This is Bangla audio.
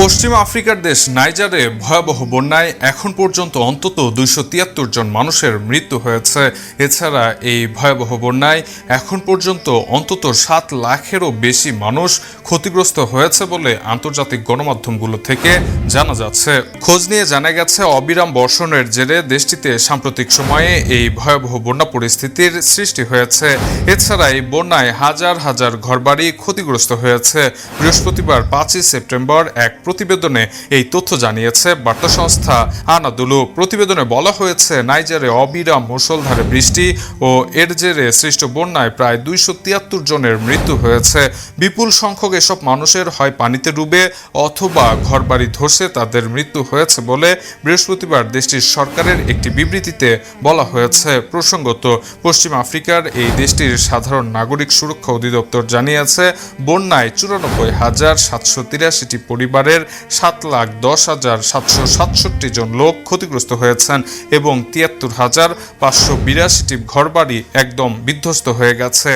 পশ্চিম আফ্রিকার দেশ নাইজারে ভয়াবহ বন্যায় এখন পর্যন্ত অন্তত দুইশো তিয়াত্তর জন মানুষের মৃত্যু হয়েছে। এছাড়া এই ভয়াবহ বন্যায় এখন পর্যন্ত অন্তত সাত লাখেরও বেশি মানুষ ক্ষতিগ্রস্ত হয়েছে বলে আন্তর্জাতিক গণমাধ্যমগুলো থেকে জানা যাচ্ছে। খোঁজ নিয়ে জানা গেছে, অবিরাম বর্ষণের জেরে দেশটিতে সাম্প্রতিক সময়ে এই ভয়াবহ বন্যা পরিস্থিতির সৃষ্টি হয়েছে। এছাড়া এই বন্যায় হাজার হাজার ঘরবাড়ি ক্ষতিগ্রস্ত হয়েছে। বৃহস্পতিবার পাঁচই সেপ্টেম্বর এক প্রতিবেদনে এই তথ্য জানিয়েছে। বার্তা সংস্থা আনাদুলু, প্রতিবেদনে বলা হয়েছে, নাইজারে অবিরাম মুষলধারে বৃষ্টি ও এর জেরে সৃষ্ট বন্যায় প্রায় দুইশো তিয়াত্তর জনের মৃত্যু হয়েছে। বিপুল সংখ্যক এসব মানুষের হয় পানিতে ডুবে অথবা ঘরবাড়ি ধসে তাদের মৃত্যু হয়েছে বলে বৃহস্পতিবার দেশটির সরকারের একটি বিবৃতিতে বলা হয়েছে। প্রসঙ্গত, পশ্চিম আফ্রিকার এই দেশটির সাধারণ নাগরিক সুরক্ষা অধিদপ্তর জানিয়েছে, বন্যায় চুরানব্বই হাজার সাতশো তিরাশিটি পরিবারের সাত লাখ দশ হাজার সাতশো সাতষট্টি জন লোক ক্ষতিগ্রস্ত হয়েছেন এবং তিয়াত্তর হাজার পাঁচশো বিরাশিটি ঘরবাড়ি একদম বিধ্বস্ত হয়ে গেছে।